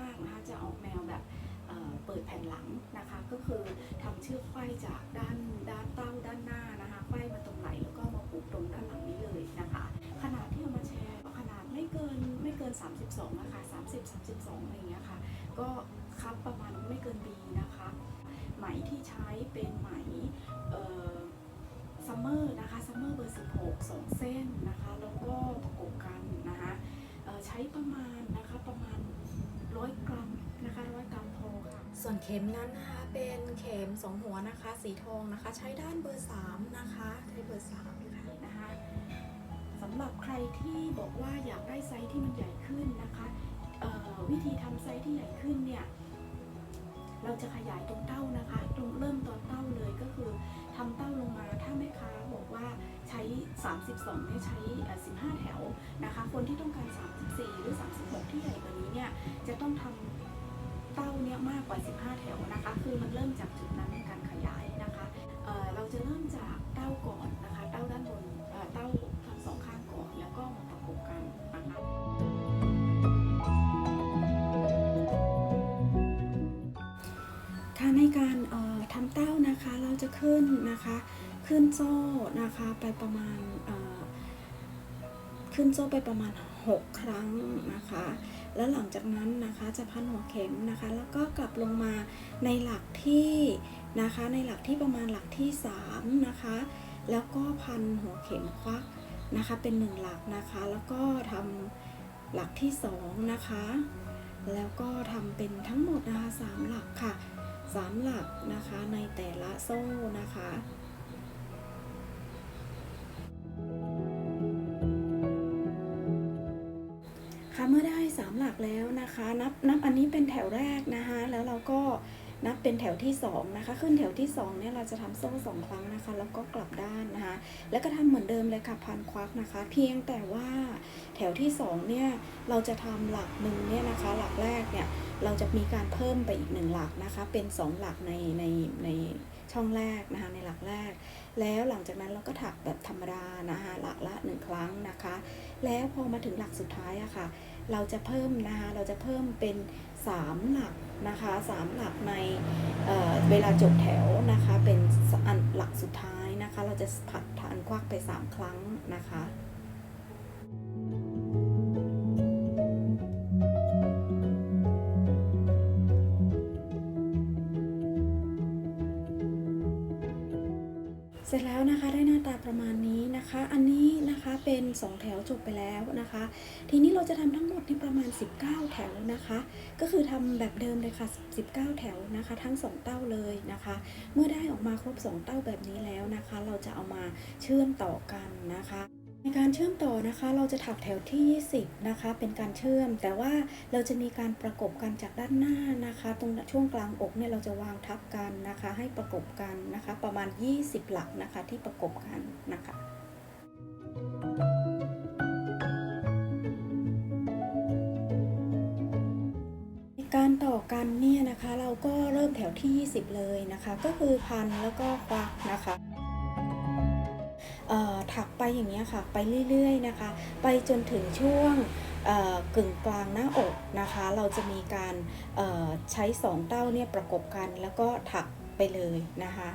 มากนะคะจะออกแนวแบบเเปิดแผ่นหลังนะคะ ก็คือทำเชือกไขว้จากด้านด้านเต้าด้านหน้านะคะไขว้มาตรงไหนแล้วก็มาผูกตรงด้านหลังนี้เลยนะคะ ขนาดที่เอามาแชร์ขนาดไม่เกินไม่เกิน 32นะคะ30 32อะไรอย่างเงี้ยค่ะก็คับประมาณไม่เกินบีนะคะ ไหมที่ใช้เป็นไหมซัมเมอร์นะคะซัมเมอร์เบอร์16 2 เส้นนะคะ แล้วก็ประกบกันนะคะใช้ประมาณ 100 กรัมนะคะ100 กรัมพอค่ะ ส่วนเข็มนั้นนะคะเป็นเข็มสองหัวนะคะ สีทองนะคะ ใช้ด้านเบอร์สามนะคะใช้เบอร์สามค่ะนะคะสำหรับใครที่บอกว่าอยากได้ไซส์ที่มันใหญ่ขึ้นนะคะวิธีทำไซส์ที่ใหญ่ขึ้นเนี่ยเราจะขยายตรงเต้านะคะ ตรงเริ่มตอนเต้าเลยก็คือทำเต้าลงมาถ้าแม่ค้าบอกว่าใช้ 32เนี่ยใช้ 15 แถวนะคะ คนที่ต้องการ 34 หรือ 36 ที่ใหญ่กว่านี้เนี่ยจะต้องทำ เต้าเนี่ยมากกว่า 15 แถวนะคะ คือมันเริ่มจากจุดนั้นในการขยายนะคะเอ่อเราจะเริ่มจากเต้าก่อนนะคะ เต้าด้านบนเเต้าทั้งสองข้างก่อน แล้วก็มาประกบกันนะคะค่ะในการทำเต้านะคะเราจะขึ้นนะคะ ขึ้นโซ่นะคะไปประมาณขึ้นโซ่ไปประมาณ 6 ครั้งนะคะ แล้วหลังจากนั้นนะคะจะพันหัวเข็มนะคะ แล้วก็กลับลงมาในหลักที่นะคะ ในหลักที่ประมาณหลักที่3นะคะ แล้วก็พันหัวเข็มควักนะคะ เป็นหนึ่งหลักนะคะ แล้วก็ทำหลักที่2นะคะ แล้วก็ทำเป็นทั้งหมดนะคะสามหลักค่ะสามหลักนะคะในแต่ละโซ่นะคะ เมื่อได้สามหลักแล้วนะคะ นับนับอันนี้เป็นแถวแรกนะคะแล้วเราก็นับเป็นแถวที่สองนะคะ ขึ้นแถวที่สองเนี่ยเราจะทำโซ่สองครั้งนะคะ แล้วก็กลับด้านนะคะ แล้วก็ทำเหมือนเดิมเลยค่ะพันควักนะคะ เพียงแต่ว่าแถวที่สองเนี่ยเราจะทำหลักหนึ่งเนี่ยนะคะ หลักแรกเนี่ยเราจะมีการเพิ่มไปอีกหนึ่งหลักนะคะ เป็น 2 หลักในในในช่องแรกนะคะในหลักแรก แล้วหลังจากนั้นเราก็ถักแบบธรรมดานะคะหลักละหนึ่งครั้งนะคะ แล้วพอมาถึงหลักสุดท้ายอะค่ะ เราจะเพิ่มนะคะเราจะเพิ่มเป็น 3 หลักนะคะสามหลักในเเวลาจบแถวนะคะเป็นอันหลักสุดท้ายนะคะ เราจะผัดทานควักไป 3 ครั้งนะคะเสร็จแล้วนะคะได้น ตาประมาณนี้นะคะ อันนี้นะคะเป็น 2 แถวจบไปแล้วนะคะ ทีนี้เราจะทำทั้งหมดที่ประมาณ 19 แถวนะคะ ก็คือทำแบบเดิมเลยค่ะ 19 แถวนะคะ ทั้ง 2 เต้าเลยนะคะ เมื่อได้ออกมาครบ 2 เต้าแบบนี้แล้วนะคะ เราจะเอามาเชื่อมต่อกันนะคะ ในการเชื่อมต่อนะคะ เราจะถักแถวที่ 20 นะคะ เป็นการเชื่อม แต่ว่าเราจะมีการประกบกันจากด้านหน้านะคะ ตรงช่วงกลางอกเนี่ยเราจะวางทับกันนะคะ ให้ประกบกันนะคะ ประมาณ 20 หลักนะคะที่ประกบกันนะคะในการต่อกันเนี่ยนะคะ เราก็เริ่มแถวที่ 20 เลยนะคะ ก็คือพันแล้วก็ควักนะคะ ถักไปอย่างนี้ค่ะ ไปเรื่อยๆนะคะ ไปจนถึงช่วงกึ่งกลางหน้าอกนะคะ เราจะมีการใช้สองเต้าเนี่ยประกบกันแล้วก็ถักไปเลยนะคะ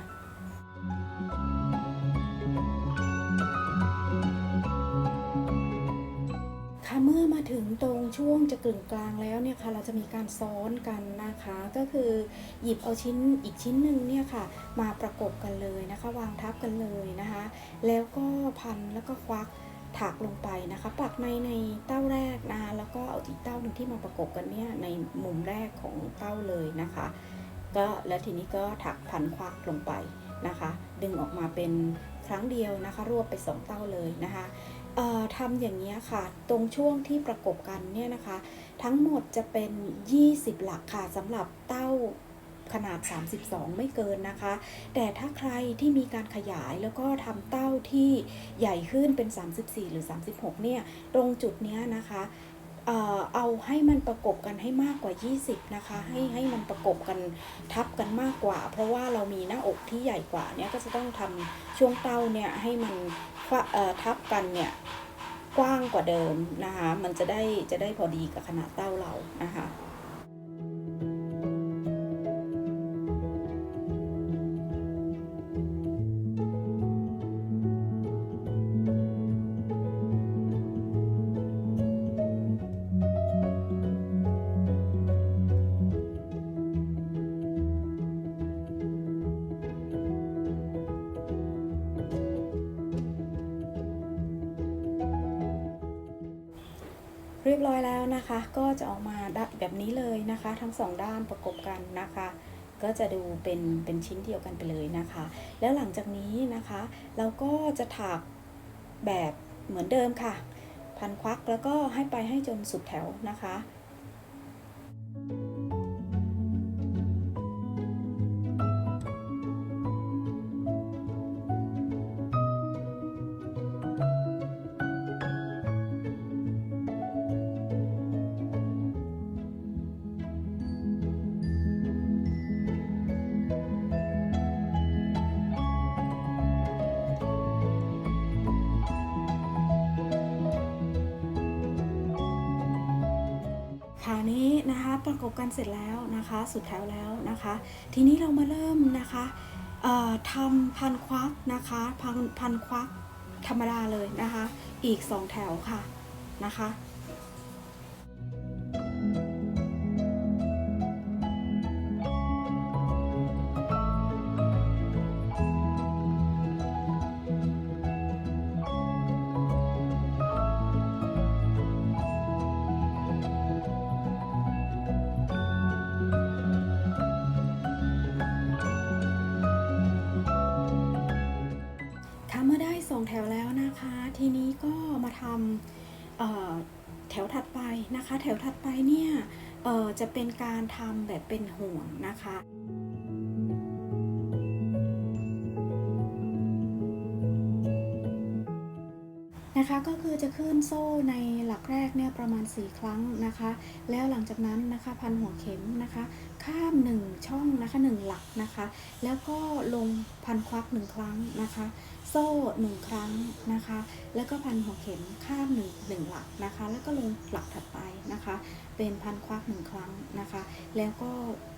มื่อมาถึงตรงช่วงจะกึ่งกลางแล้วเนี่ยค่ะเราจะมีการซ้อนกันนะคะ ก็คือหยิบเอาชิ้นอีกชิ้นหนึ่งเนี่ยค่ะ มาประกบกันเลยนะคะ วางทับกันเลยนะคะ แล้วก็พันแล้วก็ควักถักลงไปนะคะปักในในเต้าแรกนะคะแล้วก็เอาอีกเต้าหนึ่งที่มาประกบกันเนี่ยในมุมแรกของเต้าเลยนะคะ ก็แล้วทีนี้ก็ถักพันควักลงไปนะคะ ดึงออกมาเป็นครั้งเดียวนะคะ รวบไปสองเต้าเลยนะคะ ทำอย่างนี้ค่ะ ตรงช่วงที่ประกบกันเนี่ยนะคะ ทั้งหมดจะเป็น 20 หลักค่ะสำหรับเต้าขนาด 32 ไม่เกินนะคะ แต่ถ้าใครที่มีการขยายแล้วก็ทำเต้าที่ใหญ่ขึ้นเป็น 34 หรือ 36 เนี่ย ตรงจุดนี้นะคะ เอาให้มันประกบกันให้มากกว่า 20 นะคะ ให้ให้มันประกบกันทับกันมากกว่า เพราะว่าเรามีหน้าอกที่ใหญ่กว่าเนี่ยก็จะต้องทำช่วงเต้าเนี่ยให้มันทับกันเนี่ยกว้างกว่าเดิมนะคะ มันจะได้จะได้พอดีกับขนาดเต้าเรานะคะ เรียบร้อยแล้วนะคะ ก็จะออกมาแบบนี้เลยนะคะ ทั้งสองด้านประกบกันนะคะ ก็จะดูเป็นเป็นชิ้นเดียวกันไปเลยนะคะ แล้วหลังจากนี้นะคะ เราก็จะถักแบบเหมือนเดิมค่ะ พันควักแล้วก็ให้ไปให้จนสุดแถวนะคะ ค่ะนี้นะคะประกบกันเสร็จแล้วนะคะ สุดแถวแล้วนะคะ ทีนี้เรามาเริ่มนะคะทำพันควักนะคะพันพันควักธรรมดาเลยนะคะ อีกสองแถวค่ะนะคะ มาทำแถวถัดไปนะคะ แถวถัดไปเนี่ยจะเป็นการทำแบบเป็นห่วงนะคะ นะคะก็คือจะขึ้นโซ่ในหลักแรกเนี่ยประมาณ 4 ครั้งนะคะ แล้วหลังจากนั้นนะคะพันหัวเข็มนะคะ ข้าม 1 ช่องนะคะ 1 หลักนะคะ แล้วก็ลงพันควัก 1 ครั้งนะคะ โซ่ 1 ครั้งนะคะ แล้วก็พันหัวเข็มข้าม1 1หลักนะคะ แล้วก็ลงหลักถัดไปนะคะ เป็นพันควัก 1 ครั้งนะคะ แล้วก็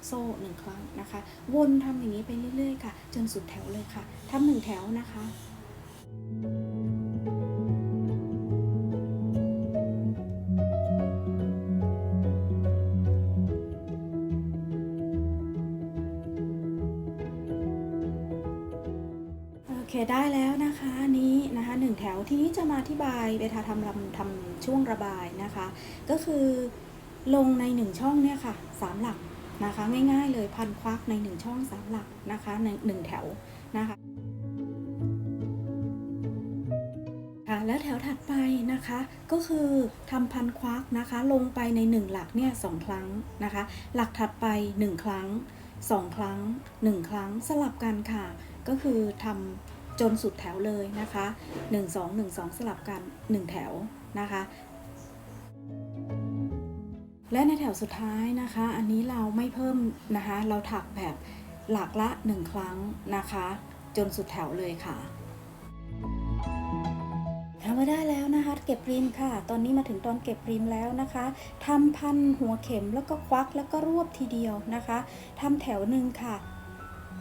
โซ่ 1 ครั้งนะคะ วนทำอย่างนี้ไปเรื่อยๆค่ะ จนสุดแถวเลยค่ะทำหนึ่งแถวนะคะโอ ได้แล้วนะคะนี้นะคะหนึ่งแถวทีนี้จะมาอธิบายเวลาทำลำทำช่วงระบายนะคะ ก็คือลงในหนึ่งช่องเนี่ยค่ะสามหลักนะคะ ง่ายๆเลยพันควักในหนึ่งช่องสามหลักนะคะในหนึ่งแถวนะคะค่ะแล้วแถวถัดไปนะคะก็คือทำพันควักนะคะ ลงไปในหนึ่งหลักเนี่ยสองครั้งนะคะ หลักถัดไปหนึ่งครั้งสองครั้งหนึ่งครั้งสลับกันค่ะ ก็คือทำ จนสุดแถวเลยนะคะ 1 2 1 2 สลับกัน 1 แถวนะคะ และในแถวสุดท้ายนะคะ อันนี้เราไม่เพิ่มนะคะ เราถักแบบหลักละ 1 ครั้งนะคะ จนสุดแถวเลยค่ะทำมาได้แล้วนะคะ เก็บริมค่ะ ตอนนี้มาถึงตอนเก็บริมแล้วนะคะทำพันหัวเข็มแล้วก็ควักแล้วก็รวบทีเดียวนะคะทำแถวหนึ่งค่ะ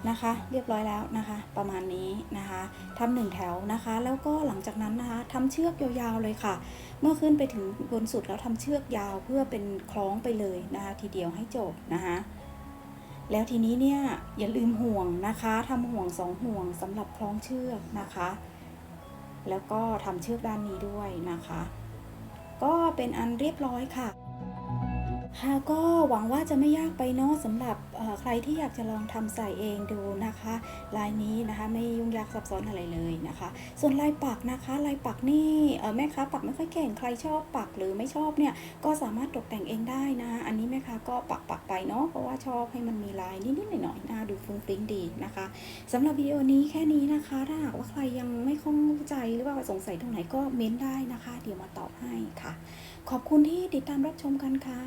นะคะ เรียบร้อยแล้วนะคะ ประมาณนี้นะคะทำหนึ่งแถวนะคะ แล้วก็หลังจากนั้นนะคะทำเชือกยาวๆเลยค่ะ เมื่อขึ้นไปถึงบนสุดแล้วทำเชือกยาวเพื่อเป็นคล้องไปเลยนะคะ ทีเดียวให้จบนะคะแล้วทีนี้เนี่ยอย่าลืมห่วงนะคะทำห่วงสองห่วงสำหรับคล้องเชือกนะคะ แล้วก็ทำเชือกด้านนี้ด้วยนะคะ ก็เป็นอันเรียบร้อยค่ะ ค่ะก็หวังว่าจะไม่ยากไปเนาะสำหรับใครที่อยากจะลองทำใส่เองดูนะคะลายนี้นะคะไม่ยุ่งยากซับซ้อนอะไรเลยนะคะ ส่วนลายปักนะคะลายปักนี่แม่ค้าปักไม่ค่อยเก่งใครชอบปักหรือไม่ชอบเนี่ยก็สามารถตกแต่งเองได้นะคะอันนี้แม่ค้าก็ปักปักไปเนาะเพราะว่าชอบให้มันมีลายนิดๆหน่อยๆน่าดูฟุ้งฟิ้งดีนะคะสำหรับวิดีโอนี้แค่นี้นะคะถ้าหากว่าใครยังไม่เข้าใจหรือว่าสงสัยตรงไหนก็เม้นได้นะคะ เดี๋ยวมาตอบให้ค่ะ ขอบคุณที่ติดตามรับชมกันค่ะ